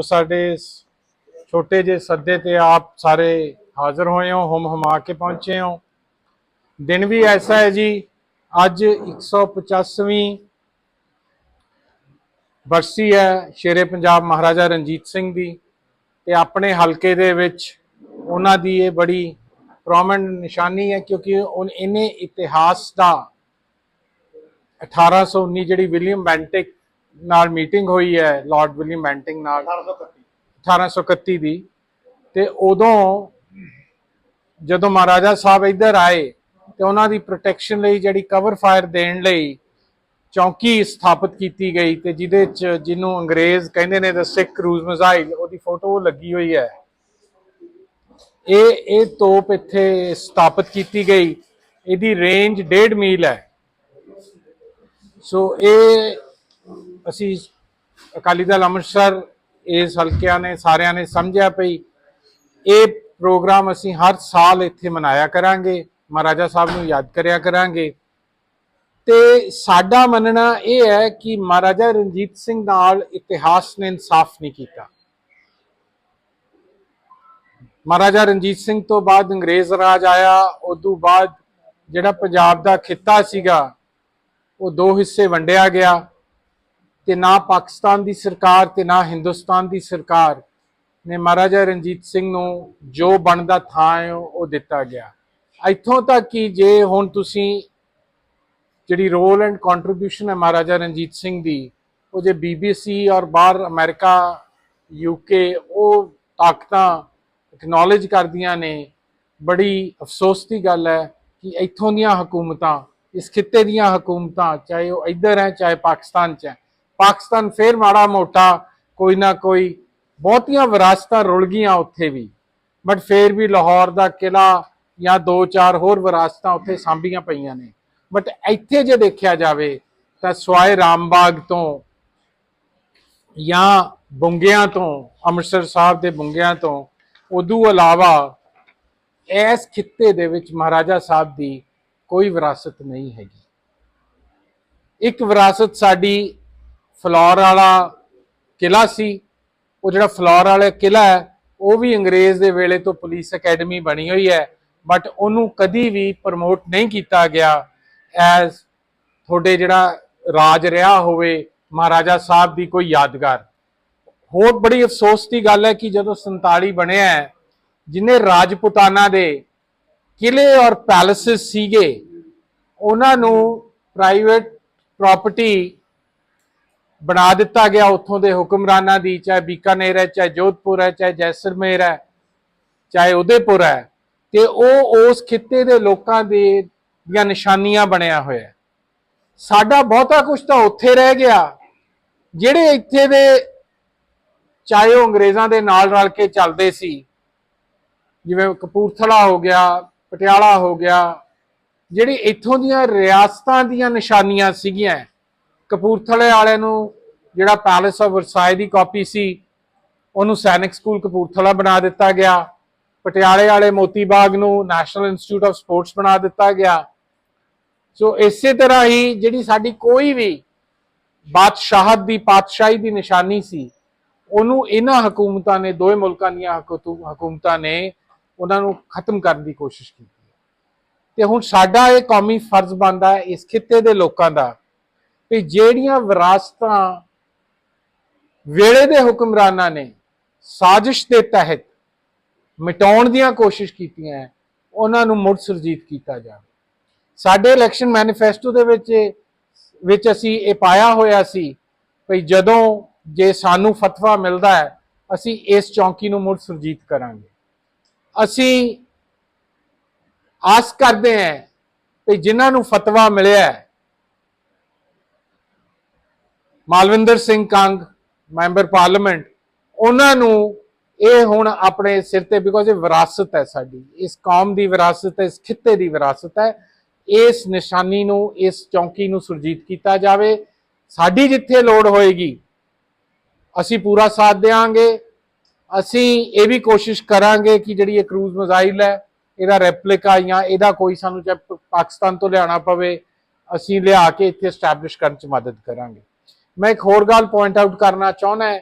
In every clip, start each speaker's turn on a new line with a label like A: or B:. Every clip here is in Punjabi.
A: ਜੋ ਸਾਡੇ ਛੋਟੇ ਜਿਹੇ ਸੱਦੇ ਤੇ ਆਪ ਸਾਰੇ ਹਾਜ਼ਰ ਹੋਏ ਹੋ, ਹਮ ਹਮਾ ਕੇ ਪਹੁੰਚੇ ਹੋ। ਦਿਨ ਵੀ ਐਸਾ ਹੈ ਜੀ, ਅੱਜ 185ਵੀਂ ਬਰਸੀ ਹੈ ਸ਼ੇਰੇ ਪੰਜਾਬ ਮਹਾਰਾਜਾ ਰਣਜੀਤ ਸਿੰਘ ਦੀ ਤੇ ਆਪਣੇ ਹਲਕੇ ਦੇ ਵਿੱਚ ਉਹਨਾਂ ਦੀ ਇਹ ਬੜੀ ਪ੍ਰੋਮਿਨੈਂਟ ਨਿਸ਼ਾਨੀ ਹੈ ਕਿਉਂਕਿ ਉਹ ਇਹਨੇ ਇਤਿਹਾਸ ਦਾ 1819 ਜਿਹੜੀ ਵਿਲੀਅਮ ਬੈਂਟਿਕ ਨਾਲ ਮੀਟਿੰਗ ਹੋਈ ਹੈ ਲਾਰਡ ਵਿਲੀਅਮ ਬੈਂਟਿਕ ਨਾਲ। 1831 ਦੀ। ਤੇ ਉਦੋਂ ਜਦੋਂ ਮਹਾਰਾਜਾ ਸਾਹਿਬ ਇੱਧਰ ਆਏ ਤੇ ਉਹਨਾਂ ਦੀ ਪ੍ਰੋਟੈਕਸ਼ਨ ਲਈ ਜਿਹੜੀ ਕਵਰ ਫਾਇਰ ਦੇਣ ਲਈ ਚੌਕੀ ਸਥਾਪਿਤ ਕੀਤੀ ਗਈ ਤੇ ਜਿਹਦੇ ਚ ਜਿਹਨੂੰ ਅੰਗਰੇਜ਼ ਕਹਿੰਦੇ ਨੇ ਦ ਸਿੱਖ ਕਰੂਜ਼ ਮਿਜ਼ਾਈਲ ਉਹਦੀ ਫੋਟੋ ਲੱਗੀ ਹੋਈ ਹੈ। ਇਹ ਇਹ ਤੋਪ ਇੱਥੇ ਸਥਾਪਿਤ ਕੀਤੀ ਗਈ। ਇਹਦੀ ਰੇਂਜ 1.5 ਮੀਲ ਹੈ। ਸੋ ਇਹ ਅਸੀਂ ਅਕਾਲੀ ਦਲ ਅੰਮ੍ਰਿਤਸਰ ਇਸ ਹਲਕਿਆਂ ਨੇ, ਸਾਰਿਆਂ ਨੇ ਸਮਝਿਆ ਪਈ ਇਹ ਪ੍ਰੋਗਰਾਮ ਅਸੀਂ ਹਰ ਸਾਲ ਇੱਥੇ ਮਨਾਇਆ ਕਰਾਂਗੇ, ਮਹਾਰਾਜਾ ਸਾਹਿਬ ਨੂੰ ਯਾਦ ਕਰਿਆ ਕਰਾਂਗੇ। ਤੇ ਸਾਡਾ ਮੰਨਣਾ ਇਹ ਹੈ ਕਿ ਮਹਾਰਾਜਾ ਰਣਜੀਤ ਸਿੰਘ ਨਾਲ ਇਤਿਹਾਸ ਨੇ ਇਨਸਾਫ ਨਹੀਂ ਕੀਤਾ। ਮਹਾਰਾਜਾ ਰਣਜੀਤ ਸਿੰਘ ਤੋਂ ਬਾਅਦ ਅੰਗਰੇਜ਼ ਰਾਜ ਆਇਆ, ਉਦੋਂ ਬਾਅਦ ਜਿਹੜਾ ਪੰਜਾਬ ਦਾ ਖਿੱਤਾ ਸੀਗਾ, ਉਹ ਦੋ ਹਿੱਸੇ ਵੰਡਿਆ ਗਿਆ। ਤੇ ਨਾ ਪਾਕਿਸਤਾਨ ਦੀ ਸਰਕਾਰ ਤੇ ਨਾ ਹਿੰਦੁਸਤਾਨ ਦੀ ਸਰਕਾਰ ਨੇ ਮਹਾਰਾਜਾ ਰਣਜੀਤ ਸਿੰਘ ਨੂੰ ਜੋ ਬਣਦਾ ਥਾਂ ਹੈ ਉਹ ਦਿੱਤਾ ਗਿਆ। ਇੱਥੋਂ ਤੱਕ ਕਿ ਜੇ ਹੁਣ ਤੁਸੀਂ ਜਿਹੜੀ ਰੋਲ ਐਂਡ ਕੰਟਰੀਬਿਊਸ਼ਨ ਹੈ ਮਹਾਰਾਜਾ ਰਣਜੀਤ ਸਿੰਘ ਦੀ, ਉਹ ਜੇ ਬੀਬੀਸੀ ਔਰ ਬਾਹਰ ਅਮਰੀਕਾ ਯੂਕੇ ਉਹ ਤਾਕਤਾਂ ਐਕਨੋਲਜ ਕਰਦੀਆਂ ਨੇ, ਬੜੀ ਅਫਸੋਸ ਦੀ ਗੱਲ ਹੈ ਕਿ ਇੱਥੋਂ ਦੀਆਂ ਹਕੂਮਤਾਂ, ਇਸ ਖਿੱਤੇ ਦੀਆਂ ਹਕੂਮਤਾਂ, ਚਾਹੇ ਉਹ ਇੱਧਰ ਹੈ, ਚਾਹੇ ਪਾਕਿਸਤਾਨ 'ਚ ਹੈ ਪਾਕਿਸਤਾਨ ਫੇਰ ਮਾੜਾ ਮੋਟਾ ਕੋਈ ਨਾ ਕੋਈ ਬਹੁਤੀਆਂ ਵਿਰਾਸਤਾਂ ਰੁਲ ਗਈਆਂ ਉੱਥੇ ਵੀ। ਬਟ ਫੇਰ ਵੀ ਲਾਹੌਰ ਦਾ ਕਿਲਾ ਜਾਂ ਦੋ ਚਾਰ ਹੋਰ ਵਿਰਾਸਤਾਂ ਉੱਥੇ ਸਾਂਭੀਆਂ ਪਈਆਂ ਨੇ। ਬਟ ਇੱਥੇ ਜੇ ਦੇਖਿਆ ਜਾਵੇ ਤਾਂ ਸਵਾਏ ਰਾਮਬਾਗ ਤੋਂ ਜਾਂ ਬੁੰਗਿਆਂ ਤੋਂ, ਅੰਮ੍ਰਿਤਸਰ ਸਾਹਿਬ ਦੇ ਬੁੰਗਿਆਂ ਤੋਂ, ਉਦੋਂ ਇਲਾਵਾ ਇਸ ਖਿੱਤੇ ਦੇ ਵਿੱਚ ਮਹਾਰਾਜਾ ਸਾਹਿਬ ਦੀ ਕੋਈ ਵਿਰਾਸਤ ਨਹੀਂ ਹੈਗੀ। ਇੱਕ ਵਿਰਾਸਤ ਸਾਡੀ ਫਲੌਰ ਵਾਲਾ ਕਿਲਾ ਸੀ, ਉਹ ਜਿਹੜਾ ਫਲੌਰ ਵਾਲਾ ਕਿਲਾ ਹੈ, ਉਹ ਵੀ ਅੰਗਰੇਜ਼ ਦੇ ਵੇਲੇ ਤੋਂ ਪੁਲਿਸ ਅਕੈਡਮੀ ਬਣੀ ਹੋਈ ਹੈ ਬਟ ਉਹਨੂੰ ਕਦੀ ਵੀ ਪ੍ਰਮੋਟ ਨਹੀਂ ਕੀਤਾ ਗਿਆ ਐਜ਼ ਤੁਹਾਡੇ ਜਿਹੜਾ ਰਾਜ ਰਿਹਾ ਹੋਵੇ, ਮਹਾਰਾਜਾ ਸਾਹਿਬ ਦੀ ਕੋਈ ਯਾਦਗਾਰ। ਹੋਰ ਬੜੀ ਅਫਸੋਸ ਦੀ ਗੱਲ ਹੈ ਕਿ ਜਦੋਂ 47 ਬਣਿਆ ਹੈ, ਜਿਨੇ ਰਾਜਪੂਤਾਨਾ ਦੇ ਕਿਲੇ ਔਰ ਪੈਲੇਸਸ ਸੀਗੇ, ਉਹਨਾਂ ਨੂੰ ਪ੍ਰਾਈਵੇਟ ਪ੍ਰਾਪਰਟੀ ਬਣਾ ਦਿੱਤਾ ਗਿਆ ਉੱਥੋਂ ਦੇ ਹੁਕਮਰਾਨਾਂ ਦੀ, ਚਾਹੇ ਬੀਕਾਨੇਰ ਹੈ, ਚਾਹੇ ਜੋਧਪੁਰ ਹੈ, ਚਾਹੇ ਜੈਸਰਮੇਰ ਹੈ, ਚਾਹੇ ਉਦੇਪੁਰ ਹੈ, ਤੇ ਉਹ ਉਸ ਖਿੱਤੇ ਦੇ ਲੋਕਾਂ ਦੇ ਦੀਆਂ ਨਿਸ਼ਾਨੀਆਂ ਬਣਿਆ ਹੋਇਆ ਹੈ। ਸਾਡਾ ਬਹੁਤਾ ਕੁਝ ਤਾਂ ਉੱਥੇ ਰਹਿ ਗਿਆ, ਜਿਹੜੇ ਇੱਥੇ ਦੇ ਚਾਹੇ ਉਹ ਅੰਗਰੇਜ਼ਾਂ ਦੇ ਨਾਲ ਰਲ ਕੇ ਚੱਲਦੇ ਸੀ, ਜਿਵੇਂ ਕਪੂਰਥਲਾ ਹੋ ਗਿਆ, ਪਟਿਆਲਾ ਹੋ ਗਿਆ, ਜਿਹੜੀ ਇੱਥੋਂ ਦੀਆਂ ਰਿਆਸਤਾਂ ਦੀਆਂ ਨਿਸ਼ਾਨੀਆਂ ਸੀਗੀਆਂ ਕਪੂਰਥਲੇ ਵਾਲੇ ਨੂੰ ਜਿਹੜਾ ਪੈਲੇਸ ਆਫ ਵਰਸਾਈ ਦੀ ਕਾਪੀ ਸੀ, ਉਹਨੂੰ ਸੈਨਿਕ ਸਕੂਲ ਕਪੂਰਥਲਾ ਬਣਾ ਦਿੱਤਾ ਗਿਆ। ਪਟਿਆਲੇ ਵਾਲੇ ਮੋਤੀ ਬਾਗ ਨੂੰ ਨੈਸ਼ਨਲ ਇੰਸਟੀਚਿਊਟ ਆਫ ਸਪੋਰਟਸ ਬਣਾ ਦਿੱਤਾ ਗਿਆ। ਸੋ ਇਸੇ ਤਰ੍ਹਾਂ ਹੀ ਜਿਹੜੀ ਸਾਡੀ ਕੋਈ ਵੀ ਬਾਦਸ਼ਾਹਤ ਦੀ, ਪਾਤਸ਼ਾਹੀ ਦੀ ਨਿਸ਼ਾਨੀ ਸੀ, ਉਹਨੂੰ ਇਹਨਾਂ ਹਕੂਮਤਾਂ ਨੇ, ਦੋਵੇਂ ਮੁਲਕਾਂ ਦੀਆਂ ਹਕੂਮਤਾਂ ਨੇ ਉਹਨਾਂ ਨੂੰ ਖਤਮ ਕਰਨ ਦੀ ਕੋਸ਼ਿਸ਼ ਕੀਤੀ। ਤੇ ਹੁਣ ਸਾਡਾ ਇਹ ਕੌਮੀ ਫਰਜ਼ ਬਣਦਾ ਹੈ, ਇਸ ਖਿੱਤੇ ਦੇ ਲੋਕਾਂ ਦਾ ਵੀ ਜਿਹੜੀਆਂ ਵਿਰਾਸਤਾਂ ਵੇਲੇ ਦੇ ਹੁਕਮਰਾਨਾਂ ਨੇ ਸਾਜ਼ਿਸ਼ ਦੇ ਤਹਿਤ ਮਿਟਾਉਣ ਦੀਆਂ ਕੋਸ਼ਿਸ਼ ਕੀਤੀਆਂ ਹੈ, ਉਹਨਾਂ ਨੂੰ ਮੁੜ ਸੁਰਜੀਤ ਕੀਤਾ ਜਾਵੇ। ਸਾਡੇ ਇਲੈਕਸ਼ਨ ਮੈਨੀਫੈਸਟੋ ਦੇ ਵਿੱਚ ਵਿੱਚ ਅਸੀਂ ਇਹ ਪਾਇਆ ਹੋਇਆ ਸੀ ਭਈ ਜਦੋਂ ਜੇ ਸਾਨੂੰ ਫਤਵਾ ਮਿਲਦਾ ਹੈ ਅਸੀਂ ਇਸ ਚੌਂਕੀ ਨੂੰ ਮੁੜ ਸੁਰਜੀਤ ਕਰਾਂਗੇ। ਅਸੀਂ ਆਸ ਕਰਦੇ ਹਾਂ ਕਿ ਜਿਨ੍ਹਾਂ ਨੂੰ ਫਤਵਾ ਮਿਲਿਆ ਹੈ ਮਾਲਵਿੰਦਰ ਸਿੰਘ ਕੰਗ, ਮੈਂਬਰ ਪਾਰਲੀਮੈਂਟ, ਉਹਨਾਂ ਨੂੰ ਇਹ ਹੁਣ ਆਪਣੇ ਸਿਰ ਤੇ ਬਿਕੋਜ਼ ਇਹ ਵਿਰਾਸਤ ਹੈ ਸਾਡੀ, ਇਸ ਕੌਮ ਦੀ ਵਿਰਾਸਤ ਹੈ, ਇਸ ਖਿੱਤੇ ਦੀ ਵਿਰਾਸਤ ਹੈ, ਇਸ ਨਿਸ਼ਾਨੀ ਨੂੰ, ਇਸ ਚੌਂਕੀ ਨੂੰ ਸੁਰਜੀਤ ਕੀਤਾ ਜਾਵੇ। ਸਾਡੀ ਜਿੱਥੇ ਲੋੜ ਹੋਏਗੀ, ਅਸੀਂ ਪੂਰਾ ਸਾਥ ਦੇਵਾਂਗੇ ਅਸੀਂ ਇਹ ਵੀ ਕੋਸ਼ਿਸ਼ ਕਰਾਂਗੇ ਕਿ ਜਿਹੜੀ ਇਹ ਕਰੂਜ਼ ਮਿਜ਼ਾਈਲ ਹੈ, ਇਹਦਾ ਰੈਪਲਿਕਾ ਜਾਂ ਇਹਦਾ ਕੋਈ ਸਾਨੂੰ ਚਾਹੇ ਪਾਕਿਸਤਾਨ ਤੋਂ ਲਿਆਉਣਾ ਪਵੇ, ਅਸੀਂ ਲਿਆ ਕੇ ਇੱਥੇ ਸਟੈਬਲਿਸ਼ ਕਰਨ ਚ ਮਦਦ ਕਰਾਂਗੇ। ਮੈਂ ਇੱਕ ਹੋਰ ਗੱਲ ਪੁਆਇੰਟ ਆਊਟ ਕਰਨਾ ਚਾਹੁੰਦਾ ਹੈ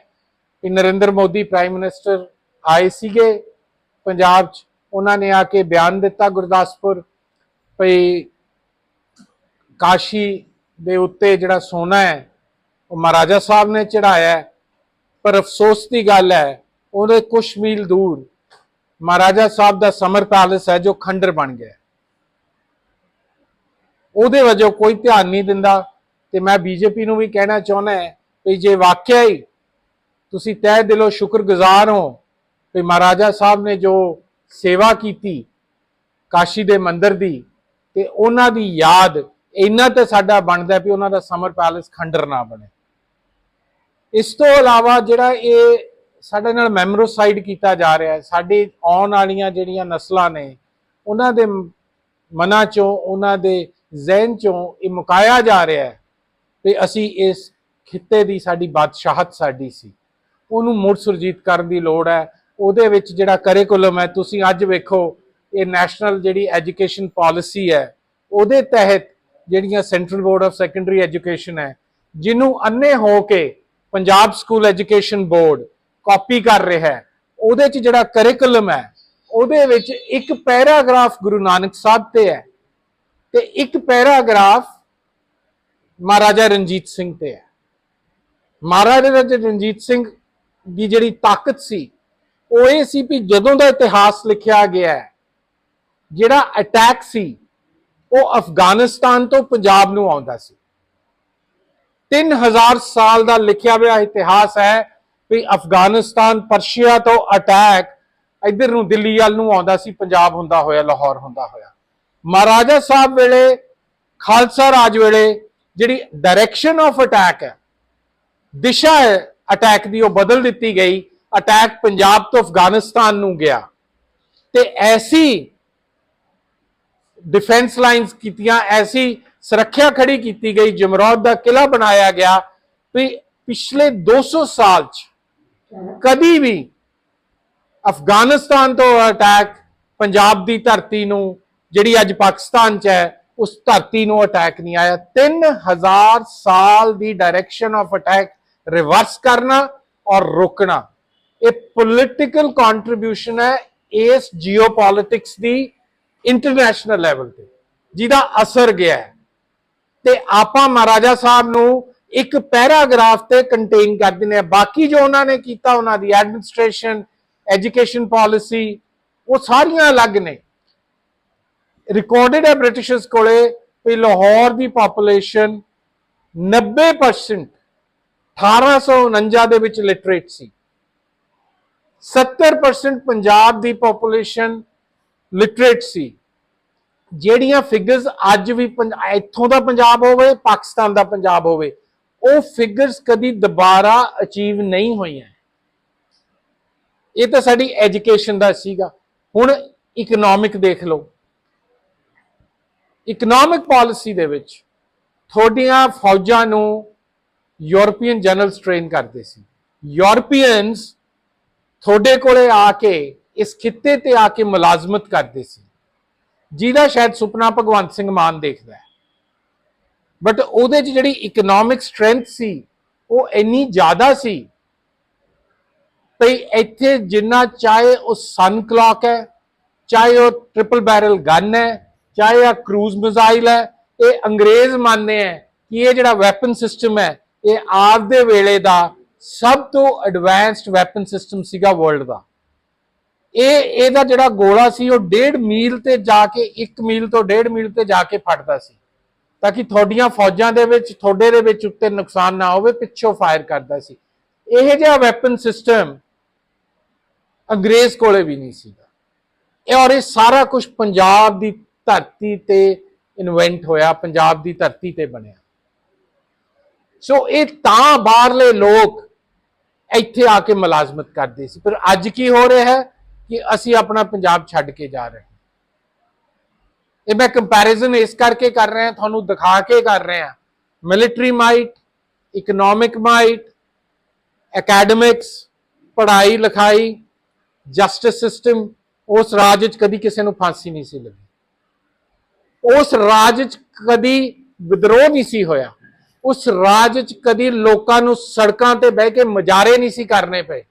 A: ਵੀ ਨਰਿੰਦਰ ਮੋਦੀ ਪ੍ਰਾਈਮ ਮਿਨਿਸਟਰ ਆਏ ਸੀਗੇ ਪੰਜਾਬ 'ਚ। ਉਹਨਾਂ ਨੇ ਆ ਕੇ ਬਿਆਨ ਦਿੱਤਾ ਗੁਰਦਾਸਪੁਰ ਭਈ ਕਾਸ਼ੀ ਦੇ ਉੱਤੇ ਜਿਹੜਾ ਸੋਨਾ ਹੈ, ਉਹ ਮਹਾਰਾਜਾ ਸਾਹਿਬ ਨੇ ਚੜਾਇਆ ਪਰ ਅਫਸੋਸ ਦੀ ਗੱਲ ਹੈ, ਉਹਦੇ ਕੁਛ ਮੀਲ ਦੂਰ ਮਹਾਰਾਜਾ ਸਾਹਿਬ ਦਾ ਸਮਰ ਪੈਲੇਸ ਹੈ, ਜੋ ਖੰਡਰ ਬਣ ਗਿਆ ਉਹਦੇ ਵਜੋਂ ਕੋਈ ਧਿਆਨ ਨਹੀਂ ਦਿੰਦਾ। ਤੇ ਮੈਂ ਬੀਜੇਪੀ ਨੂੰ ਵੀ ਕਹਿਣਾ ਚਾਹੁੰਦਾ ਹੈ ਕਿ ਜੇ ਵਾਕਿਆ ਹੀ ਤੁਸੀਂ ਤਹਿ ਦਿਲੋਂ ਸ਼ੁਕਰਗੁਜ਼ਾਰ ਹੋ ਕਿ ਮਹਾਰਾਜਾ ਸਾਹਿਬ ਨੇ ਜੋ ਸੇਵਾ ਕੀਤੀ ਕਾਸ਼ੀ ਦੇ ਮੰਦਿਰ ਦੀ ਤੇ ਉਹਨਾਂ ਦੀ ਯਾਦ ਇੰਨਾ ਤੇ ਸਾਡਾ ਬਣਦਾ ਵੀ ਉਹਨਾਂ ਦਾ ਸਮਰ ਪੈਲੇਸ ਖੰਡਰ ਨਾ ਬਣੇ। ਇਸ ਤੋਂ ਇਲਾਵਾ ਜਿਹੜਾ ਇਹ ਸਾਡੇ ਨਾਲ ਮੈਮਰੋਸਾਈਡ ਕੀਤਾ ਜਾ ਰਿਹਾ ਹੈ, ਸਾਡੇ ਆਉਣ ਵਾਲੀਆਂ ਜਿਹੜੀਆਂ ਨਸਲਾਂ ਨੇ, ਉਹਨਾਂ ਦੇ ਮਨਾਂ ਚੋਂ, ਉਹਨਾਂ ਦੇ ਜ਼ਿਹਨ ਚੋਂ ਇਹ ਮੁਕਾਇਆ ਜਾ ਰਿਹਾ ਹੈ। ਕਿ ਅਸੀਂ ਇਸ ਖਿੱਤੇ ਦੀ ਸਾਡੀ ਬਾਦਸ਼ਾਹਤ ਸਾਡੀ ਸੀ। ਉਹਨੂੰ ਮੁੜ ਸੁਰਜੀਤ ਕਰਨ ਦੀ ਲੋੜ ਹੈ। ਉਹਦੇ ਵਿੱਚ ਜਿਹੜਾ ਕਰਿਕੂਲਮ ਹੈ, ਤੁਸੀਂ ਅੱਜ ਵੇਖੋ, ਇਹ ਨੈਸ਼ਨਲ ਜਿਹੜੀ ਐਜੂਕੇਸ਼ਨ ਪਾਲਿਸੀ ਹੈ, ਉਹਦੇ ਤਹਿਤ ਜਿਹੜੀਆਂ Central Board of Secondary Education ਹੈ, ਜਿਹਨੂੰ ਅੰਨੇ ਹੋ ਕੇ Punjab School Education Board copy ਕਰ ਰਿਹਾ ਹੈ, ਉਹਦੇ 'ਚ ਜਿਹੜਾ ਕਰਿਕੂਲਮ ਹੈ, ਉਹਦੇ ਵਿੱਚ ਇੱਕ ਪੈਰਾਗ੍ਰਾਫ ਗੁਰੂ ਨਾਨਕ ਸਾਹਿਬ ਤੇ ਹੈ। ਤੇ ਇੱਕ ਪੈਰਾਗ੍ਰਾਫ ਮਹਾਰਾਜਾ ਰਣਜੀਤ ਸਿੰਘ ਤੇ ਹੈ। ਮਹਾਰਾਜਾ ਰਣਜੀਤ ਸਿੰਘ ਦੀ ਜਿਹੜੀ ਤਾਕਤ ਸੀ, ਉਹ ਇਹ ਸੀ ਵੀ ਜਦੋਂ ਦਾ ਇਤਿਹਾਸ ਲਿਖਿਆ ਗਿਆ ਹੈ, ਜਿਹੜਾ ਅਟੈਕ ਸੀ, ਉਹ ਅਫਗਾਨਿਸਤਾਨ ਤੋਂ ਪੰਜਾਬ ਨੂੰ ਆਉਂਦਾ ਸੀ। 3000 ਸਾਲ ਦਾ ਲਿਖਿਆ ਹੋਇਆ ਇਤਿਹਾਸ ਹੈ ਵੀ ਅਫਗਾਨਿਸਤਾਨ ਪਰਸ਼ੀਆ ਤੋਂ ਅਟੈਕ ਇੱਧਰ ਨੂੰ ਦਿੱਲੀ ਵੱਲ ਨੂੰ ਆਉਂਦਾ ਸੀ, ਪੰਜਾਬ ਹੁੰਦਾ ਹੋਇਆ, ਲਾਹੌਰ ਹੁੰਦਾ ਹੋਇਆ। ਮਹਾਰਾਜਾ ਸਾਹਿਬ ਵੇਲੇ, ਖਾਲਸਾ ਰਾਜ ਵੇਲੇ ਜਿਹੜੀ ਡਾਇਰੈਕਸ਼ਨ ਆਫ ਅਟੈਕ ਹੈ, ਦਿਸ਼ਾ ਹੈ ਅਟੈਕ ਦੀ ਉਹ ਬਦਲ ਦਿੱਤੀ ਗਈ। ਅਟੈਕ ਪੰਜਾਬ ਤੋਂ ਅਫਗਾਨਿਸਤਾਨ ਨੂੰ ਗਿਆ। ਤੇ ਐਸੀ ਡਿਫੈਂਸ ਲਾਈਨਸ ਕੀਤੀਆਂ, ਐਸੀ ਸੁਰੱਖਿਆ ਖੜੀ ਕੀਤੀ ਗਈ ਜਮਰੌਦ ਦਾ ਕਿਲਾ ਬਣਾਇਆ ਗਿਆ। ਵੀ ਪਿਛਲੇ 200 ਸਾਲ ਚ ਕਦੀ ਵੀ ਅਫਗਾਨਿਸਤਾਨ ਤੋਂ ਅਟੈਕ ਪੰਜਾਬ ਦੀ ਧਰਤੀ ਨੂੰ, ਜਿਹੜੀ ਅੱਜ ਪਾਕਿਸਤਾਨ ਚ ਹੈ ਉਸ ਧਰਤੀ ਨੂੰ ਅਟੈਕ ਨਹੀਂ ਆਇਆ। 3000 ਸਾਲ ਦੀ ਡਾਇਰੈਕਸ਼ਨ ਆਫ ਅਟੈਕ ਰਿਵਰਸ ਕਰਨਾ ਔਰ ਰੋਕਣਾ। ਇਹ ਪੋਲਿਟੀਕਲ ਕੰਟਰੀਬਿਊਸ਼ਨ ਹੈ ਇਸ ਜੀਓਪੋਲਿਟਿਕਸ ਦੀ ਇੰਟਰਨੈਸ਼ਨਲ ਲੈਵਲ ਤੇ, ਜਿਹਦਾ ਅਸਰ ਗਿਆ ਹੈ। ਤੇ ਆਪਾਂ ਮਹਾਰਾਜਾ ਸਾਹਿਬ ਨੂੰ ਇੱਕ ਪੈਰਾਗ੍ਰਾਫ ਤੇ ਕੰਟੇਨ ਕਰ ਦਿੰਦੇ ਆ ਬਾਕੀ ਜੋ ਉਹਨਾਂ ਨੇ ਕੀਤਾ, ਉਹਨਾਂ ਦੀ ਐਡਮਿਨਿਸਟ੍ਰੇਸ਼ਨ ਐਜੂਕੇਸ਼ਨ ਪਾਲਿਸੀ ਉਹ ਸਾਰੀਆਂ ਅਲੱਗ ਨੇ। ਰਿਕਾਰਡਡ ਹੈ ਬ੍ਰਿਟਿਸ਼ਰਸ ਕੋਲੇ ਵੀ ਲਾਹੌਰ ਦੀ ਪੋਪੂਲੇਸ਼ਨ 90% 1849 ਦੇ ਵਿੱਚ ਲਿਟਰੇਟ ਸੀ। 70% ਪੰਜਾਬ ਦੀ ਪਾਪੂਲੇਸ਼ਨ ਲਿਟਰੇਟ ਸੀ। ਜਿਹੜੀਆਂ ਫਿਗਰਸ ਅੱਜ ਵੀ ਪੰਜ- ਇੱਥੋਂ ਦਾ ਪੰਜਾਬ ਹੋਵੇ, ਪਾਕਿਸਤਾਨ ਦਾ ਪੰਜਾਬ ਹੋਵੇ, ਉਹ ਫਿਗਰਸ ਕਦੀ ਦੁਬਾਰਾ ਅਚੀਵ ਨਹੀਂ ਹੋਈਆਂ। ਇਹ ਤਾਂ ਸਾਡੀ ਐਜੂਕੇਸ਼ਨ ਦਾ ਸੀਗਾ। ਹੁਣ ਇਕਨੋਮਿਕ ਦੇਖ ਲਓ। ਇਕਨੋਮਿਕ ਪਾਲਿਸੀ ਦੇ ਵਿੱਚ ਤੁਹਾਡੀਆਂ ਫੌਜਾਂ ਨੂੰ ਯੂਰਪੀਅਨ ਜਨਰਲਸ ਟ੍ਰੇਨ ਕਰਦੇ ਸੀ। ਯੂਰਪੀਅਨਸ ਤੁਹਾਡੇ ਕੋਲੇ ਆ ਕੇ, ਇਸ ਖਿੱਤੇ ਤੇ ਆ ਕੇ ਮੁਲਾਜ਼ਮਤ ਕਰਦੇ ਸੀ। ਜਿਹਦਾ ਸ਼ਾਇਦ ਸੁਪਨਾ ਭਗਵੰਤ ਸਿੰਘ ਮਾਨ ਦੇਖਦਾ ਹੈ। ਬਟ ਉਹਦੇ 'ਚ ਜਿਹੜੀ ਇਕਨੋਮਿਕ ਸਟਰੈਂਥ ਸੀ, ਉਹ ਇੰਨੀ ਜ਼ਿਆਦਾ ਸੀ ਭਈ ਇੱਥੇ ਜਿੰਨਾ ਚਾਹੇ ਉਹ ਸਨ ਕਲੌਕ ਹੈ, ਚਾਹੇ ਉਹ ਟ੍ਰਿਪਲ ਬੈਰਲ ਗਨ ਹੈ ਚਾਹੇ ਆ ਕਰੂਜ਼ ਮਿਜ਼ਾਈਲ ਹੈ, ਇਹ ਅੰਗਰੇਜ਼ ਮੰਨਦੇ ਹੈ ਕਿ ਇਹ ਜਿਹੜਾ ਵੈਪਨ ਸਿਸਟਮ ਹੈ, ਇਹ ਆਪ ਦੇ ਵੇਲੇ ਦਾ ਸਭ ਤੋਂ ਐਡਵਾਂਸਡ ਵੈਪਨ ਸਿਸਟਮ ਸੀਗਾ ਵਰਲਡ ਦਾ। ਇਹ, ਇਹਦਾ ਜਿਹੜਾ ਗੋਲਾ ਸੀ, ਉਹ 1.5 ਮੀਲ ਤੇ ਜਾ ਕੇ 1 ਮੀਲ ਤੋਂ 1.5 ਮੀਲ ਤੇ ਜਾ ਕੇ ਫਟਦਾ ਸੀ। ਤਾਂ ਕਿ ਤੁਹਾਡੀਆਂ ਫੌਜਾਂ ਦੇ ਵਿੱਚ, ਤੁਹਾਡੇ ਦੇ ਵਿੱਚ ਉੱਤੇ ਨੁਕਸਾਨ ਨਾ ਹੋਵੇ, ਪਿੱਛੋਂ ਫਾਇਰ ਕਰਦਾ ਸੀ। ਇਹ ਜਿਹਾ ਵੈਪਨ ਸਿਸਟਮ ਅੰਗਰੇਜ਼ ਕੋਲੇ ਵੀ ਨਹੀਂ ਸੀਗਾ। ਇਹ ਔਰ ਇਹ ਸਾਰਾ ਕੁਝ ਪੰਜਾਬ ਦੀ ਧਰਤੀ ਤੇ ਇਨਵੈਂਟ ਹੋਇਆ, ਪੰਜਾਬ ਦੀ ਧਰਤੀ ਤੇ ਬਣਿਆ। ਸੋ ਇਹ ਤਾਂ ਬਾਹਰਲੇ ਲੋਕ ਇੱਥੇ ਆ ਕੇ ਮੁਲਾਜ਼ਮਤ ਕਰਦੇ ਸੀ। ਪਰ ਅੱਜ ਕੀ ਹੋ ਰਿਹਾ ਹੈ ਕਿ ਅਸੀਂ ਆਪਣਾ ਪੰਜਾਬ ਛੱਡ ਕੇ ਜਾ ਰਹੇ ਹਾਂ। ਇਹ ਮੈਂ ਕੰਪੈਰੀਜ਼ਨ ਇਸ ਕਰਕੇ ਕਰ ਰਿਹਾ, ਤੁਹਾਨੂੰ ਦਿਖਾ ਕੇ ਕਰ ਰਿਹਾ military might economic might academics ਪੜ੍ਹਾਈ ਲਿਖਾਈ ਜਸਟਿਸ ਸਿਸਟਮ ਉਸ ਰਾਜ ਵਿੱਚ ਕਦੀ ਕਿਸੇ ਨੂੰ ਫਾਂਸੀ ਨਹੀਂ ਸੀ ਲੱਗੀ। ਉਸ ਰਾਜ ਵਿੱਚ ਕਦੀ ਵਿਦਰੋਹ ਨਹੀਂ ਸੀ ਹੋਇਆ। ਉਸ ਰਾਜ 'ਚ ਕਦੀ ਲੋਕਾਂ ਨੂੰ ਸੜਕਾਂ ਤੇ ਬਹਿ ਕੇ ਮਜਾਰੇ ਨਹੀਂ ਸੀ ਕਰਨੇ ਪਏ।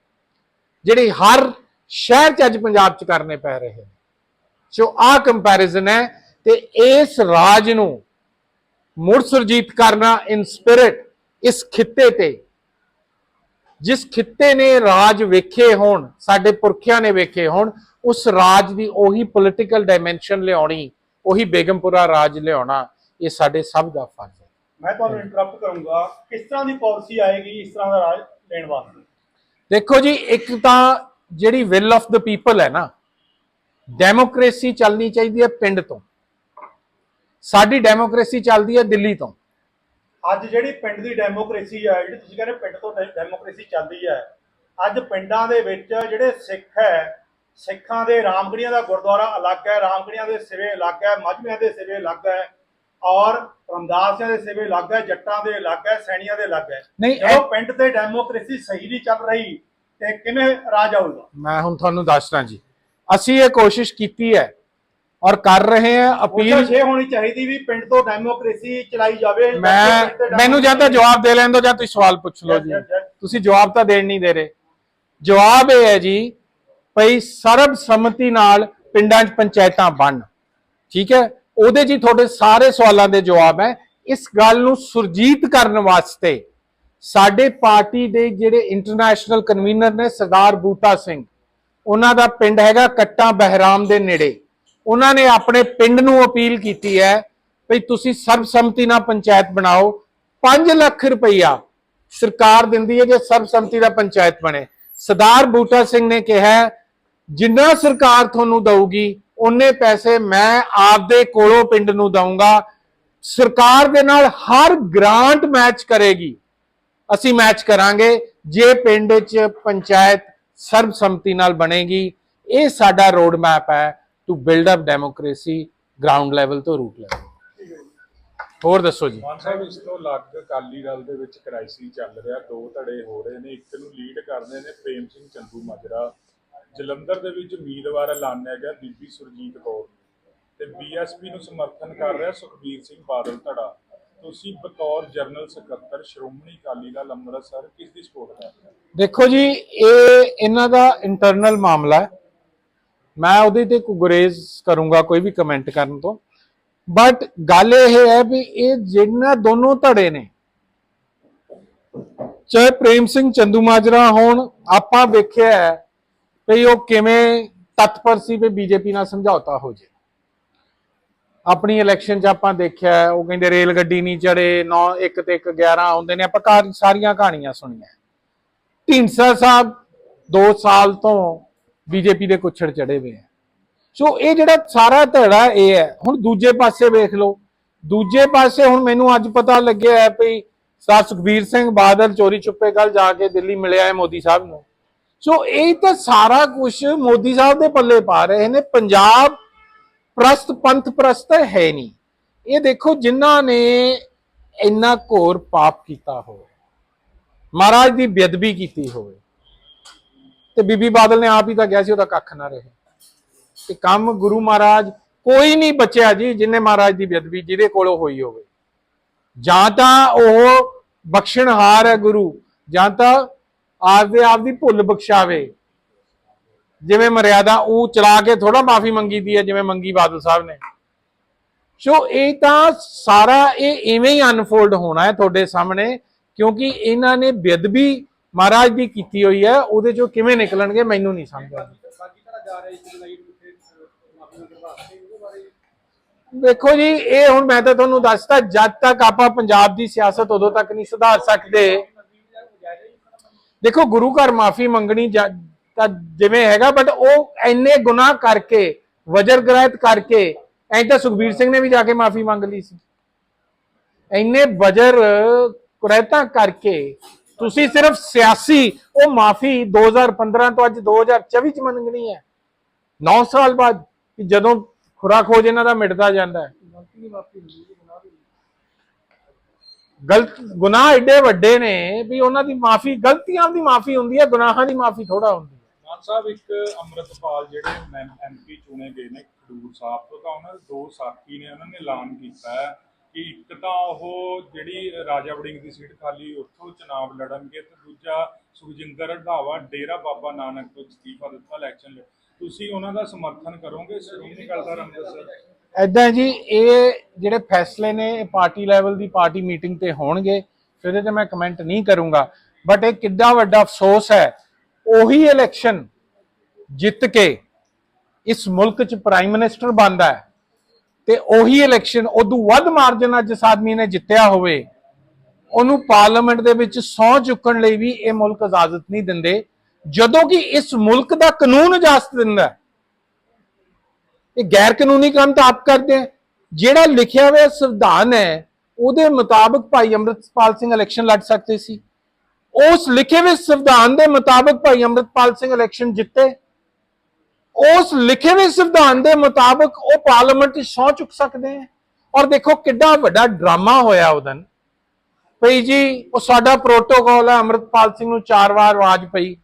A: ਜਿਹੜੇ ਹਰ ਸ਼ਹਿਰ 'ਚ ਅੱਜ ਪੰਜਾਬ 'ਚ ਕਰਨੇ ਪੈ ਰਹੇ ਨੇ। ਸੋ ਆਹ ਕੰਪੈਰੀਜ਼ਨ ਹੈ ਤੇ ਇਸ ਰਾਜ ਨੂੰ ਮੁੜ ਸੁਰਜੀਤ ਕਰਨਾ ਇਨ ਸਪਿਰਿਟ ਇਸ ਖਿੱਤੇ ਤੇ। ਜਿਸ ਖਿੱਤੇ ਨੇ ਰਾਜ ਵੇਖੇ ਹੋਣ, ਸਾਡੇ ਪੁਰਖਿਆਂ ਨੇ ਵੇਖੇ ਹੋਣ, ਉਸ ਰਾਜ ਦੀ ਉਹੀ ਪੋਲਿਟੀਕਲ ਡਾਈਮੈਂਸ਼ਨ ਲਿਆਉਣੀ ਉਹੀ ਬੇਗਮਪੁਰਾ ਰਾਜ ਲਿਆਉਣਾ ਇਹ ਸਾਡੇ ਸਭ ਦਾ ਫਰਜ਼ ਹੈ।
B: ਮੈਂ ਤੁਹਾਨੂੰ ਇੰਟਰਰਪਟ ਕਰੂੰਗਾ ਕਿਸ ਤਰ੍ਹਾਂ ਦੀ ਪਾਲਿਸੀ ਆਏਗੀ ਇਸ ਤਰ੍ਹਾਂ ਦਾ ਰਾਜ ਲੈਣ ਵਾਸਤੇ?
A: ਦੇਖੋ ਜੀ ਇੱਕ ਤਾਂ ਜਿਹੜੀ ਵਿਲ ਆਫ ਦਾ ਪੀਪਲ ਹੈ ਨਾ ਡੈਮੋਕ੍ਰੇਸੀ ਚੱਲਣੀ ਚਾਹੀਦੀ ਹੈ ਪਿੰਡ ਤੋਂ। ਸਾਡੀ ਡੈਮੋਕ੍ਰੇਸੀ ਚੱਲਦੀ ਹੈ ਦਿੱਲੀ ਤੋਂ।
B: ਅੱਜ ਜਿਹੜੀ ਪਿੰਡ ਦੀ ਡੈਮੋਕ੍ਰੇਸੀ ਹੈ ਜਿਹੜੀ ਤੁਸੀਂ ਕਹਿੰਦੇ ਪਿੰਡ ਤੋਂ ਡੈਮੋਕ੍ਰੇਸੀ ਚੱਲਦੀ ਹੈ ਅੱਜ ਪਿੰਡਾਂ ਦੇ ਵਿੱਚ ਜਿਹੜੇ ਸਿੱਖ ਹੈ ਸਿੱਖਾਂ ਦੇ ਰਾਮਗੜੀਆਂ ਦਾ ਗੁਰਦੁਆਰਾ ਅਲੱਗ ਹੈ ਰਾਮਗੜੀਆਂ ਦੇ ਸਿਵੇ ਅਲੱਗ ਹੈ ਮਜਮਿਆਂ ਦੇ ਸਿਵੇ ਅਲੱਗ ਹੈ ਔਰ ਰਮਦਾਸੀਆਂ ਦੇ ਸਿਵੇ ਅਲੱਗ ਹੈ ਜੱਟਾਂ ਦੇ ਅਲੱਗ ਹੈ ਸੈਣੀਆਂ ਦੇ ਅਲੱਗ ਹੈ।
A: ਨਹੀਂ, ਇਹ-
B: ਪਿੰਡ ਤੇ ਡੈਮੋਕ੍ਰੇਸੀ ਸਹੀ ਨਹੀਂ ਚੱਲ ਰਹੀ ਤੇ ਕਿਵੇਂ ਰਾਜ ਆਊਗਾ
A: ਮੈਂ ਹੁਣ ਤੁਹਾਨੂੰ ਦੱਸਣਾ ਜੀ ਅਸੀਂ ਇਹ ਕੋਸ਼ਿਸ਼ ਕੀਤੀ ਹੈ ਔਰ ਕਰ ਰਹੇ ਹਾਂ
B: ਅਪੀਲ ਇਹ ਹੋਣੀ ਚਾਹੀਦੀ ਵੀ ਪਿੰਡ ਤੋਂ ਡੈਮੋਕ੍ਰੇਸੀ ਚਲਾਈ ਜਾਵੇ
A: ਮੈਂ ਮੈਨੂੰ ਜਾਂ ਤਾਂ ਜਵਾਬ ਦੇ ਲੈਣ ਦਿਓ ਜਾਂ ਤੁਸੀਂ ਸਵਾਲ ਪੁੱਛ ਲਓ ਜੀ. ਤੁਸੀਂ ਜਵਾਬ ਤਾਂ ਦੇਣ ਨਹੀਂ ਦੇ ਰਹੇ। ਜਵਾਬ ਇਹ ਹੈ ਜੀ ਭਈ ਸਰਬ ਸੰਮਤੀ ਨਾਲ ਪਿੰਡਾਂ 'ਚ ਪੰਚਾਇਤਾਂ ਬਣ। ਠੀਕ ਹੈ? ਉਹਦੇ 'ਚ ਤੁਹਾਡੇ ਸਾਰੇ ਸਵਾਲਾਂ ਦੇ ਜਵਾਬ ਹੈ। ਇਸ ਗੱਲ ਨੂੰ ਸੁਰਜੀਤ ਕਰਨ ਵਾਸਤੇ ਸਾਡੇ ਪਾਰਟੀ ਦੇ ਜਿਹੜੇ ਇੰਟਰਨੈਸ਼ਨਲ ਕਨਵੀਨਰ ਨੇ ਸਰਦਾਰ ਬੂਟਾ ਸਿੰਘ, ਉਹਨਾਂ ਦਾ ਪਿੰਡ ਹੈਗਾ ਕੱਟਾ ਬਹਿਰਾਮ ਦੇ ਨੇੜੇ। ਉਹਨਾਂ ਨੇ ਆਪਣੇ ਪਿੰਡ ਨੂੰ ਅਪੀਲ ਕੀਤੀ ਹੈ ਵੀ ਤੁਸੀਂ ਸਰਬਸੰਮਤੀ ਨਾਲ ਪੰਚਾਇਤ ਬਣਾਓ। 5 ਲੱਖ ਰੁਪਈਆ ਸਰਕਾਰ ਦਿੰਦੀ ਹੈ ਜੇ ਸਰਬਸੰਮਤੀ ਦਾ ਪੰਚਾਇਤ ਬਣੇ। ਸਰਦਾਰ ਬੂਟਾ ਸਿੰਘ ਨੇ ਕਿਹਾ ਜਿੰਨਾ ਸਰਕਾਰ ਤੁਹਾਨੂੰ ਦਊਗੀ ਉਹਨੇ ਪੈਸੇ ਮੈਂ ਆਪਦੇ ਕੋਲੋਂ ਪਿੰਡ ਨੂੰ ਦਊਂਗਾ। ਸਰਕਾਰ ਦੇ ਨਾਲ ਹਰ ਗ੍ਰਾਂਟ ਮੈਚ ਕਰੇਗੀ। ਅਸੀਂ ਮੈਚ ਕਰਾਂਗੇ, ਜੇ ਪਿੰਡ 'ਚ ਪੰਚਾਇਤ ਸਰਬਸੰਮਤੀ ਨਾਲ ਬਣੇਗੀ, ਇਹ ਸਾਡਾ ਰੋਡ ਮੈਪ ਹੈ to build up democracy ground level ਤੋਂ ਰੂਟ ਲੈਵਲ ਹੋਰ ਦੱਸੋ ਜੀ।
C: ਮਾਨ ਸਾਹਿਬ, ਇਸ ਤੋਂ ਅਲੱਗ ਅਕਾਲੀ ਦਲ ਦੇ ਵਿੱਚ ਕ੍ਰਾਈਸਿਸ ਚੱਲ ਰਿਹਾ, ਦੋ ਧੜੇ ਹੋ ਰਹੇ ਨੇ, ਇੱਕ ਨੂੰ ਲੀਡ ਕਰਦੇ ਨੇ ਪ੍ਰੇਮ ਸਿੰਘ ਚੰਦੂ ਮਾਜਰਾ। ਜਲੰਧਰ ਦੇ ਵਿੱਚ ਉਮੀਦਵਾਰ ਐਲਾਨਿਆ ਗਿਆ ਬੀਬੀ ਸੁਰਜੀਤ ਕੌਰ ਤੇ ਬੀਐਸਪੀ ਨੂੰ ਸਮਰਥਨ ਕਰ ਰਿਹਾ ਸੁਖਬੀਰ ਸਿੰਘ ਬਾਦਲ ਧੜਾ। ਤੁਸੀਂ ਬਤੌਰ ਜਨਰਲ ਸਕੱਤਰ ਸ਼੍ਰੋਮਣੀ ਅਕਾਲੀ ਦਲ ਅੰਮ੍ਰਿਤਸਰ, ਕਿਸ ਦੀ ਸਪੋਰਟ ਕਰ
A: ਦੇਖੋ ਜੀ, ਇਹ ਇਹਨਾਂ ਦਾ ਇੰਟਰਨਲ ਮਾਮਲਾ ਹੈ। ਮੈਂ ਉਹਦੇ ਤੇ ਗੁਰੇਜ਼ ਕਰੂੰਗਾ ਕੋਈ ਵੀ ਕਮੈਂਟ ਕਰਨ ਤੋਂ। ਬਟ ਗੱਲ ਇਹ ਹੈ ਵੀ ਇਹ ਜਿਹਨਾਂ ਦੋਨੋਂ ਧੜੇ ਨੇ, ਚਾਹੇ ਪ੍ਰੇਮ ਸਿੰਘ ਚੰਦੂਮਾਜਰਾ ਹੋਣ, ਆਪਾਂ ਵੇਖਿਆ ਹੈ ਵੀ ਉਹ ਕਿਵੇਂ ਤਤਪਰ ਸੀ ਵੀ ਬੀਜੇਪੀ ਨਾਲ ਸਮਝੌਤਾ ਹੋ ਜੇ। ਆਪਣੀ ਇਲੈਕਸ਼ਨ 'ਚ ਆਪਾਂ ਦੇਖਿਆ, ਉਹ ਕਹਿੰਦੇ ਰੇਲ ਗੱਡੀ ਨਹੀਂ ਚੜੇ 9 1 ਤੇ 1 11 ਆਉਂਦੇ ਨੇ, ਆਪਾਂ ਘਰ ਸਾਰੀਆਂ ਕਹਾਣੀਆਂ ਸੁਣੀਆਂ। ਢੀਂਡਸਾ ਸਾਹਿਬ 2 ਸਾਲ ਤੋਂ ਬੀਜੇਪੀ ਦੇ ਕੁੱਛੜ ਚੜੇ ਹੋਏ ਆ। ਸੋ ਇਹ ਜਿਹੜਾ ਸਾਰਾ ਧੜਾ ਇਹ ਹੈ, ਹੁਣ ਦੂਜੇ ਪਾਸੇ ਵੇਖ ਲਓ। ਦੂਜੇ ਪਾਸੇ ਹੁਣ ਮੈਨੂੰ ਅੱਜ ਪਤਾ ਲੱਗਿਆ ਹੈ ਵੀ ਸਰ ਸੁਖਬੀਰ ਸਿੰਘ ਬਾਦਲ ਚੋਰੀ ਚੁੱਪੇ ਕੱਲ ਜਾ ਕੇ ਦਿੱਲੀ ਮਿਲਿਆ ਹੈ ਮੋਦੀ ਸਾਹਿਬ ਨੂੰ। ਸੋ ਇਹ ਤਾਂ ਸਾਰਾ ਕੁਝ ਮੋਦੀ ਸਾਹਿਬ ਦੇ ਪੱਲੇ ਪਾ ਰਹੇ ਨੇ। ਪੰਜਾਬ ਪ੍ਰਸਤ ਪੰਥ ਪ੍ਰਸਤ ਹੈ ਨਹੀਂ। ਇਹ ਦੇਖੋ ਜਿਨ੍ਹਾਂ ਨੇ ਇੰਨਾ ਘੋਰ ਪਾਪ ਕੀਤਾ ਹੋਵੇ। ਮਹਾਰਾਜ ਦੀ ਬੇਅਦਬੀ ਕੀਤੀ ਹੋਵੇ। ਤੇ ਬੀਬੀ ਬਾਦਲ ਨੇ ਆਪ ਹੀ ਤਾਂ ਕਿਹਾ ਸੀ, ਉਹਦਾ ਕੱਖ ਨਾ ਰਹੇ। ਤੇ ਕੰਮ ਗੁਰੂ ਮਹਾਰਾਜ ਕੋਈ ਨਹੀਂ ਬਚਿਆ ਜੀ, ਜਿਨੇ ਮਹਾਰਾਜ ਦੀ ਬੇਅਦਬੀ ਜਿਹਦੇ ਕੋਲੋਂ ਹੋਈ ਹੋਵੇ। ਜਾਂ ਤਾਂ ਉਹ ਬਖਸ਼ਣਹਾਰ ਹੈ ਗੁਰੂ, ਜਾਂ ਤਾਂ ਆਪਦੇ ਆਪ ਦੀ ਭੁੱਲ ਬਖਸ਼ਾਵੇ। ਜਿਵੇਂ ਮਰਿਆਦਾ ਉਹ ਚਲਾ ਕੇ ਥੋੜਾ ਮਾਫੀ ਮੰਗੀ ਦੀ ਹੈ, ਜਿਵੇਂ ਮੰਗੀ ਬਾਦਲ ਸਾਹਿਬ ਨੇ। ਸੋ ਇਹ ਤਾਂ ਸਾਰਾ ਇਹ ਇਵੇਂ ਹੀ ਅਨਫੋਲਡ ਹੋਣਾ ਹੈ ਤੁਹਾਡੇ ਸਾਹਮਣੇ, ਕਿਉਂਕਿ ਇਹਨਾਂ ਨੇ ਬੇਅਦਬੀ ਮਹਾਰਾਜ ਦੀ ਕੀਤੀ ਹੋਈ ਹੈ, ਉਹਦੇ ਚੋਂ ਕਿਵੇਂ ਨਿਕਲਣਗੇ ਮੈਨੂੰ ਨਹੀਂ ਸਮਝ ਆਉਂਦੀ। ਵੇਖੋ ਜੀ, ਇਹ ਹੁਣ ਮੈਂ ਤਾਂ ਤੁਹਾਨੂੰ ਦੱਸਤਾ, ਜਦ ਤੱਕ ਆਪਾਂ ਪੰਜਾਬ ਦੀ ਸਿਆਸਤ ਉਦੋਂ ਤੱਕ ਨਹੀਂ ਸੁਧਾਰ ਸਕਦੇ ਦੇਖੋ, ਗੁਰੂ ਘਰ ਮਾਫੀ ਮੰਗਣੀ ਤਾਂ ਜਿਵੇਂ ਹੈਗਾ ਬਟ ਉਹ ਐਨੇ ਗੁਨਾਹ ਕਰਕੇ, ਵਜਰ ਗ੍ਰਹਿਤ ਕਰਕੇ, ਐਂ ਤਾਂ ਸੁਖਬੀਰ ਸਿੰਘ ਨੇ ਵੀ ਜਾ ਕੇ ਮਾਫੀ ਮੰਗ ਲਈ ਸੀ। ਐਨੇ ਵਜਰ ਕੁਰੈਤਾਂ ਕਰਕੇ, ਤੁਸੀਂ ਸਿਰਫ ਸਿਆਸੀ, ਉਹ ਮਾਫੀ 2015 ਤੋਂ ਅੱਜ 2024 ਚ ਮੰਗਣੀ ਹੈ। 9 ਸਾਲ ਬਾਅਦ ਜਦੋਂ ਖੁਰਾਕ ਖੋਜ ਇਹਨਾਂ ਦਾ ਮਿਟਦਾ ਜਾਂਦਾ ਹੈ। ਗਲਤ, ਗੁਨਾਹ ਏਡੇ ਵੱਡੇ ਨੇ ਵੀ ਉਹਨਾਂ ਦੀ ਮਾਫੀ, ਗਲਤੀਆਂ ਦੀ ਮਾਫੀ ਹੁੰਦੀ ਹੈ, ਗੁਨਾਹਾਂ ਦੀ ਮਾਫੀ ਥੋੜਾ ਹੁੰਦੀ ਹੈ।
C: ਮਾਨ ਸਾਹਿਬ, ਇੱਕ ਅੰਮ੍ਰਿਤਪਾਲ ਜਿਹੜੇ ਐਮਪੀ ਚੁਣੇ ਗਏ ਨੇ ਖਡੂਰ ਸਾਹਿਬ ਤੋਂ, ਤਾਂ ਉਹਨਾਂ ਦੇ ਦੋ ਸਾਥੀ ਨੇ, ਉਹਨਾਂ ਨੇ ਐਲਾਨ ਕੀਤਾ ਹੈ ਕਿ ਇੱਕ ਤਾਂ ਉਹ ਜਿਹੜੀ ਰਾਜਾ ਵੜਿੰਗ ਦੀ ਸੀਟ ਖਾਲੀ, ਉੱਥੋਂ ਚੁਣਾਵ ਲੜਨਗੇ ਤੇ ਦੂਜਾ ਸੁਖਜਿੰਦਰ ਰੰਧਾਵਾ, ਡੇਰਾ ਬਾਬਾ ਨਾਨਕ ਤੋਂ ਅਸਤੀਫਾ ਦਿੱਤਾ ਇਲੈਕਸ਼ਨ ਲਈ ਤੁਸੀਂ ਉਹਨਾਂ ਦਾ ਸਮਰਥਨ ਕਰੋਗੇ? ਸ਼੍ਰੋਮਣੀ ਅਕਾਲੀ ਦਲ ਅੰਮ੍ਰਿਤਸਰ।
A: ਐਦਾਂ ਜੀ, ਇਹ ਜਿਹੜੇ ਫੈਸਲੇ ਨੇ, ਇਹ ਪਾਰਟੀ ਲੈਵਲ ਦੀ ਪਾਰਟੀ ਮੀਟਿੰਗ ਤੇ ਹੋਣਗੇ, ਫਿਰ ਇਹਦੇ ਤੇ ਮੈਂ ਕਮੈਂਟ ਨਹੀਂ ਕਰੂੰਗਾ। ਬਟ ਇਹ ਕਿੱਡਾ ਵੱਡਾ ਅਫਸੋਸ ਹੈ, ਉਹੀ ਇਲੈਕਸ਼ਨ ਜਿੱਤ ਕੇ ਇਸ ਮੁਲਕ 'ਚ ਪ੍ਰਾਈਮ ਮਿਨਿਸਟਰ ਬਣਦਾ ਹੈ, ਤੇ ਉਹੀ ਇਲੈਕਸ਼ਨ ਉਦੋਂ ਵੱਧ ਮਾਰਜਨ ਨਾਲ ਜਿਸ ਆਦਮੀ ਨੇ ਜਿੱਤਿਆ ਹੋਵੇ, ਉਹਨੂੰ ਪਾਰਲੀਮੈਂਟ ਦੇ ਵਿੱਚ ਸਹੁੰ ਚੁੱਕਣ ਲਈ ਵੀ ਇਹ ਮੁਲਕ ਇਜਾਜ਼ਤ ਨਹੀਂ ਦਿੰਦੇ, ਜਦੋਂ ਕਿ ਇਸ ਮੁਲਕ ਦਾ ਕਾਨੂੰਨ ਇਜਾਜ਼ਤ ਦਿੰਦਾ ਇਹ ਗੈਰ ਕਾਨੂੰਨੀ ਕੰਮ ਤਾਂ ਆਪ ਕਰਦੇ ਹੈ ਜਿਹੜਾ ਲਿਖਿਆ ਹੋਇਆ ਸੰਵਿਧਾਨ ਹੈ, ਉਹਦੇ ਮੁਤਾਬਕ ਭਾਈ ਅੰਮ੍ਰਿਤਪਾਲ ਸਿੰਘ ਇਲੈਕਸ਼ਨ ਲੜ ਸਕਦੇ ਸੀ। ਉਸ ਲਿਖੇ ਹੋਏ ਸੰਵਿਧਾਨ ਦੇ ਮੁਤਾਬਕ ਭਾਈ ਅੰਮ੍ਰਿਤਪਾਲ ਸਿੰਘ ਇਲੈਕਸ਼ਨ ਜਿੱਤੇ। ਉਸ ਲਿਖੇ ਹੋਏ ਸੰਵਿਧਾਨ ਦੇ ਮੁਤਾਬਕ ਉਹ ਪਾਰਲੀਮੈਂਟ 'ਚ ਸਹੁੰ ਚੁੱਕ ਸਕਦੇ ਹੈ ਔਰ ਦੇਖੋ ਕਿੱਡਾ ਵੱਡਾ ਡਰਾਮਾ ਹੋਇਆ ਉਦੋਂ ਭਈ ਜੀ, ਉਹ ਸਾਡਾ ਪ੍ਰੋਟੋਕਾਲ ਹੈ, ਅੰਮ੍ਰਿਤਪਾਲ ਸਿੰਘ ਨੂੰ ਚਾਰ ਵਾਰ ਆਵਾਜ਼ ਪਈ।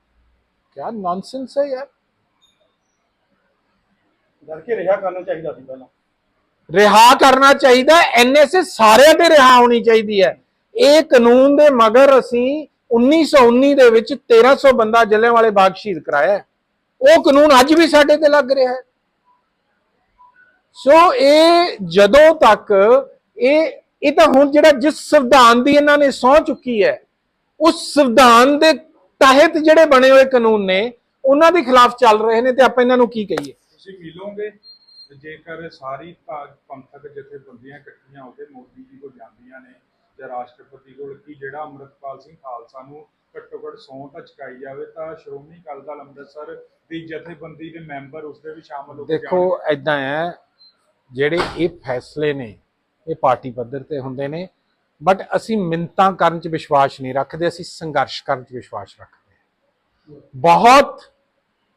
A: ਕਿਆ ਨੌਨਸੈਂਸ ਹੈ ਯਾਰ।
B: ਕਰਕੇ ਰਿਹਾ ਕਰਨਾ ਚਾਹੀਦਾ ਸੀ ਪਹਿਲਾਂ।
A: ਰਿਹਾ ਕਰਨਾ ਚਾਹੀਦਾ ਐਨਐਸਏ ਸਾਰਿਆਂ ਤੇ ਰਿਹਾ ਹੋਣੀ ਚਾਹੀਦੀ ਹੈ। ਇਹ ਕਾਨੂੰਨ ਦੇ ਮਗਰ ਅਸੀਂ 1919 ਦੇ ਵਿੱਚ 1300 ਬੰਦਾ ਜਲਿਆਂਵਾਲੇ ਬਾਗ ਸ਼ਹੀਦ ਕਰਾਇਆ ਉਹ ਕਾਨੂੰਨ ਅੱਜ ਵੀ ਸਾਡੇ ਤੇ ਲੱਗ ਰਿਹਾ ਹੈ। ਸੋ ਇਹ ਜਦੋਂ ਤੱਕ ਇਹ ਇਹ ਤਾਂ ਹੁਣ ਜਿਹੜਾ ਜਿਸ ਸੰਵਿਧਾਨ ਦੀ ਇਹਨਾਂ ਨੇ ਸਹੁੰ ਚੁੱਕੀ ਹੈ, ਉਸ ਸੰਵਿਧਾਨ ਦੇ ਤਹਿਤ ਜਿਹੜੇ ਬਣੇ ਹੋਏ ਕਾਨੂੰਨ ਨੇ, ਉਹਨਾਂ ਦੇ ਖਿਲਾਫ ਚੱਲ ਰਹੇ ਨੇ ਤੇ ਆਪਾਂ ਇਹਨਾਂ ਨੂੰ ਕੀ ਕਹੀਏ?
C: ਤੁਸੀਂ ਮਿਲੋਗੇ? ਤੇ ਜੇਕਰ ਸਾਰੀ ਭਾ- ਪੰਥਕ ਜਥੇਬੰਦੀਆਂ ਇਕੱਠੀਆਂ ਹੋ ਕੇ ਮੋਦੀ ਜੀ ਕੋਲ ਜਾਂਦੀਆਂ ਨੇ ਜਾਂ ਰਾਸ਼ਟਰਪਤੀ ਕੋਲ ਕਿ ਜਿਹੜਾ ਅੰਮ੍ਰਿਤਪਾਲ ਸਿੰਘ ਖਾਲਸਾ ਨੂੰ ਘੱਟੋ ਘੱਟ ਸਹੁੰ ਤਾਂ ਚੁਕਾਈ ਜਾਵੇ ਤਾਂ ਸ਼੍ਰੋਮਣੀ ਅਕਾਲੀ ਦਲ ਅੰਮ੍ਰਿਤਸਰ ਦੀ ਜਥੇਬੰਦੀ ਦੇ ਮੈਂਬਰ ਉਸਦੇ ਵੀ ਸ਼ਾਮਲ ਹੋ ਕੇ
A: ਦੇਖੋ ਐਦਾਂ ਹੈ ਜਿਹੜੇ ਇਹ ਫੈਸਲੇ ਨੇ ਇਹ ਪਾਰਟੀ ਪੱਧਰ ਤੇ ਹੁੰਦੇ ਨੇ ਬਟ ਅਸੀਂ ਮਿੰਤਾਂ ਕਰਨ 'ਚ ਵਿਸ਼ਵਾਸ ਨਹੀਂ ਰੱਖਦੇ ਅਸੀਂ ਸੰਘਰਸ਼ ਕਰਨ 'ਚ ਵਿਸ਼ਵਾਸ ਰੱਖਦੇ ਬਹੁਤ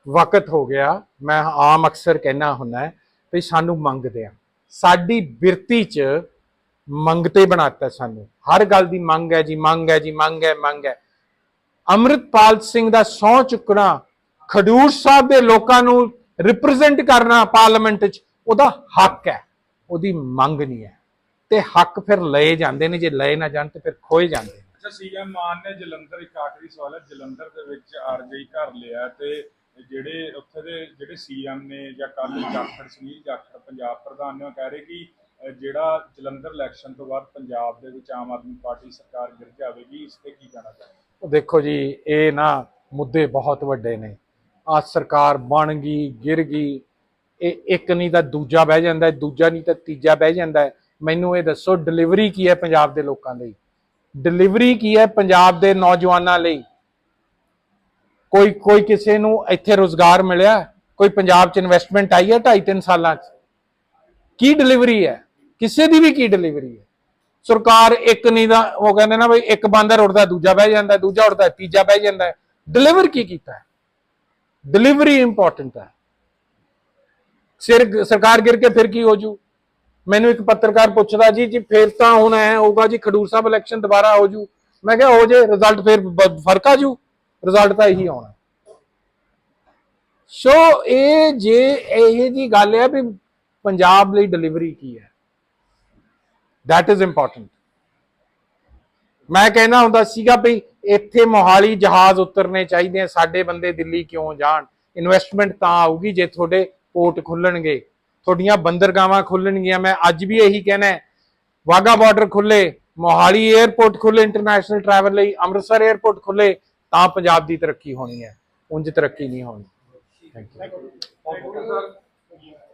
A: ਵਕਤ ਹੋ ਗਿਆ, ਮੈਂ ਆਮ ਅਕਸਰ ਕਹਿਣਾ ਹੁੰਦਾ ਵੀ ਸਾਨੂੰ ਮੰਗਦੇ ਆ। ਸਾਡੀ ਬਿਰਤੀ 'ਚ ਮੰਗਤੇ ਬਣਾਤਾ ਸਾਨੂੰ। ਹਰ ਗੱਲ ਦੀ ਮੰਗ ਹੈ ਜੀ, ਮੰਗ ਹੈ ਜੀ, ਮੰਗ ਹੈ ਮੰਗ ਹੈ। ਅੰਮ੍ਰਿਤਪਾਲ ਸਿੰਘ ਦਾ ਸਹੁੰ ਚੁੱਕਣਾ, ਖਡੂਰ ਸਾਹਿਬ ਦੇ ਲੋਕਾਂ ਨੂੰ ਰਿਪਰੈਜ਼ੈਂਟ ਕਰਨਾ ਪਾਰਲੀਮੈਂਟ 'ਚ, ਉਹਦਾ ਹੱਕ ਹੈ। ਉਹਦੀ ਮੰਗ ਨਹੀਂ ਹੈ। ਤੇ ਹੱਕ ਫਿਰ ਲਏ ਜਾਂਦੇ ਨੇ, ਜੇ ਲਏ ਨਾ ਜਾਣ ਤੇ ਫਿਰ ਖੋਏ ਜਾਂਦੇ ਨੇ।
C: ਅੱਛਾ, ਸੀਐਮ ਮਾਨ ਨੇ ਜਲੰਧਰ, ਇੱਕ ਆਖਰੀ ਸਵਾਲ ਹੈ, ਜਲੰਧਰ ਦੇ ਵਿੱਚ ਆਰਜਈ ਘਰ ਲਿਆ ਤੇ ਜਿਹੜੇ ਉੱਥੇ ਦੇ ਜਿਹੜੇ ਸੀਐਮ ਨੇ ਜਾਂ ਕੱਲ ਜਾਖੜ ਸੁਨੀਲ ਜਾਖੜ ਪੰਜਾਬ ਪ੍ਰਧਾਨ ਨੇ, ਉਹ ਕਹਿ ਰਹੇ ਕਿ ਜਿਹੜਾ ਜਲੰਧਰ ਇਲੈਕਸ਼ਨ ਤੋਂ ਬਾਅਦ ਪੰਜਾਬ ਦੇ ਵਿੱਚ ਆਮ ਆਦਮੀ ਪਾਰਟੀ ਸਰਕਾਰ ਗਿਰ ਜਾਵੇਗੀ, ਇਸ ਤੇ ਕੀ ਕਹਿਣਾ ਚਾਹੁੰਦੇ
A: ਦੇਖੋ ਜੀ, ਇਹ ਨਾ ਮੁੱਦੇ ਬਹੁਤ ਵੱਡੇ ਨੇ। ਆ ਸਰਕਾਰ ਬਣ ਗਈ, ਗਿਰ ਗਈ, ਇਹ ਇੱਕ ਨਹੀਂ ਤਾਂ ਦੂਜਾ ਬਹਿ ਜਾਂਦਾ, ਦੂਜਾ ਨਹੀਂ ਤਾਂ ਤੀਜਾ ਬਹਿ ਜਾਂਦਾ। ਮੈਨੂੰ ਇਹ ਦੱਸੋ ਡਿਲੀਵਰੀ ਕੀ ਹੈ ਪੰਜਾਬ ਦੇ ਲੋਕਾਂ ਲਈ? ਡਿਲੀਵਰੀ ਕੀ ਹੈ ਪੰਜਾਬ ਦੇ ਨੌਜਵਾਨਾਂ ਲਈ? ਕੋਈ ਕੋਈ ਕਿਸੇ ਨੂੰ ਇੱਥੇ ਰੋਜ਼ਗਾਰ ਮਿਲਿਆ, ਕੋਈ ਪੰਜਾਬ 'ਚ ਇਨਵੈਸਟਮੈਂਟ ਆਈ ਹੈ 2.5 3 ਸਾਲਾਂ 'ਚ? ਕੀ ਡਿਲੀਵਰੀ ਹੈ? ਕਿਸੇ ਦੀ ਵੀ ਕੀ ਡਿਲੀਵਰੀ ਹੈ? ਸਰਕਾਰ ਇੱਕ ਨਹੀਂ ਦਾ, ਉਹ ਕਹਿੰਦੇ ਨਾ ਬਈ ਇੱਕ ਬਾਂਦਰ ਉੱਡਦਾ ਦੂਜਾ ਬਹਿ ਜਾਂਦਾ, ਦੂਜਾ ਉੱਡਦਾ ਤੀਜਾ ਬਹਿ ਜਾਂਦਾ। ਡਿਲੀਵਰ ਕੀ ਕੀਤਾ ਹੈ? ਡਿਲੀਵਰੀ ਇੰਪੋਰਟੈਂਟ ਹੈ। ਸਿਰ ਸਰਕਾਰ ਗਿਰ ਕੇ ਫਿਰ ਕੀ ਹੋ ਜੂ? ਮੈਨੂੰ ਇੱਕ ਪੱਤਰਕਾਰ ਪੁੱਛਦਾ ਜੀ ਜੀ ਫਿਰ ਤਾਂ ਹੁਣ ਐ ਹੋਊਗਾ ਜੀ, ਖਡੂਰ ਸਾਹਿਬ ਇਲੈਕਸ਼ਨ ਦੁਬਾਰਾ ਹੋ ਜੂ। ਮੈਂ ਕਿਹਾ ਹੋ ਜੇ ਰਿਜ਼ਲਟ ਫਿਰ ਫ਼ਰਕ ਆ ਜੂ? ਰਿਜ਼ਲਟ ਤਾਂ ਇਹੀ ਆਉਣਾ। ਸੋ ਇਹ ਜੇ ਇਹ ਜੀ ਗੱਲ ਹੈ ਵੀ ਪੰਜਾਬ ਲਈ ਡਿਲੀਵਰੀ ਕੀ ਹੈ। That ਇਜ਼ ਇੰਪੋਰਟੈਂਟ ਮੈਂ ਕਹਿੰਦਾ ਹੁੰਦਾ ਸੀਗਾ ਵੀ ਇੱਥੇ ਮੋਹਾਲੀ ਜਹਾਜ਼ ਉਤਰਨੇ ਚਾਹੀਦੇ ਆ, ਸਾਡੇ ਬੰਦੇ ਦਿੱਲੀ ਕਿਉਂ ਜਾਣ? ਇਨਵੈਸਟਮੈਂਟ ਤਾਂ ਆਊਗੀ ਜੇ ਤੁਹਾਡੇ ਪੋਰਟ ਖੁੱਲਣਗੇ। ਤੁਹਾਡੀਆਂ ਬੰਦਰਗਾਵਾਂ ਖੁੱਲਣਗੀਆਂ। ਮੈਂ ਅੱਜ ਵੀ ਇਹੀ ਕਹਿਣਾ ਹੈ ਵਾਗਾ ਬਾਰਡਰ ਖੁੱਲੇ, ਮੋਹਾਲੀ 에ਅਰਪੋਰਟ ਖੁੱਲੇ ਇੰਟਰਨੈਸ਼ਨਲ ਟਰੈਵਲ ਲਈ, ਅੰਮ੍ਰਿਤਸਰ 에ਅਰਪੋਰਟ ਖੁੱਲੇ ਤਾਂ ਪੰਜਾਬ ਦੀ ਤਰੱਕੀ ਹੋਣੀ ਹੈ ਉਂਝ ਤਰੱਕੀ ਨਹੀਂ ਹੋਣੀ।
B: Thank you